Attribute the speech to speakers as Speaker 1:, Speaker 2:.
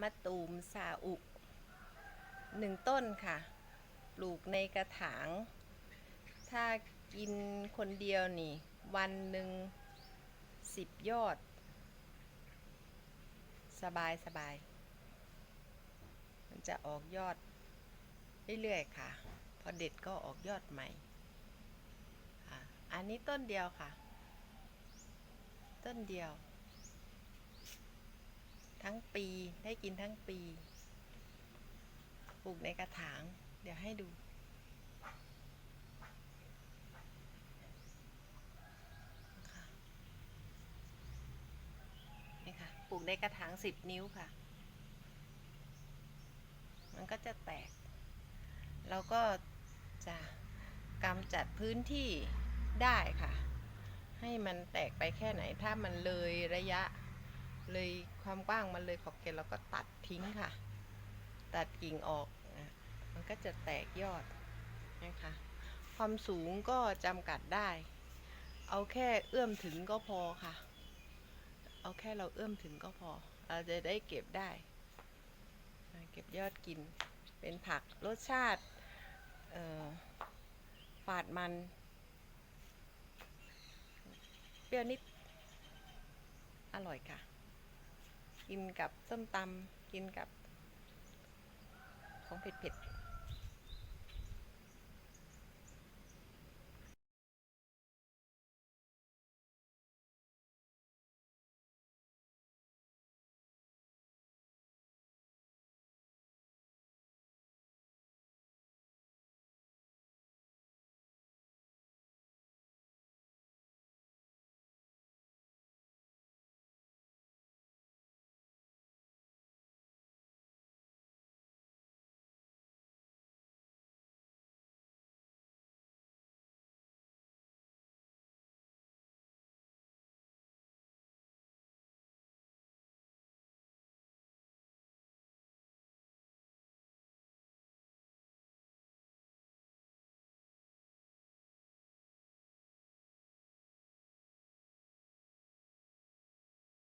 Speaker 1: มะตูมซาอุหนึ่งต้นค่ะ ปลูกในกระถาง ถ้ากินคนเดียวนี่ วันหนึ่งสิบยอด สบายสบาย มันจะออกยอดเรื่อยๆค่ะ พอเด็ดก็ออกยอดใหม่ค่ะ อันนี้ต้นเดียวค่ะ ต้นเดียว ทั้งปีได้กินทั้งปี ปลูกในกระถาง เดี๋ยวให้ดู นี่ค่ะ ปลูกในกระถางสิบนิ้วค่ะ มันก็จะแตก เราก็จะกำจัดพื้นที่ได้ค่ะ ให้มันแตกไปแค่ไหนถ้ามันเลยระยะ เลยความกว้างมันเลยขอบเขตเราก็ตัดทิ้งค่ะ ตัดกิ่งออกมันก็จะแตกยอดนะคะความสูงก็จำกัดได้ เอาแค่เอื้อมถึงก็พอค่ะ เอาแค่เราเอื้อมถึงก็พอ เราจะได้เก็บได้ เก็บยอดกิน เป็นผักรสชาติฝาดมัน เปรี้ยวนิด อร่อยค่ะ กินกับส้มตำกินกับของเผ็ดๆ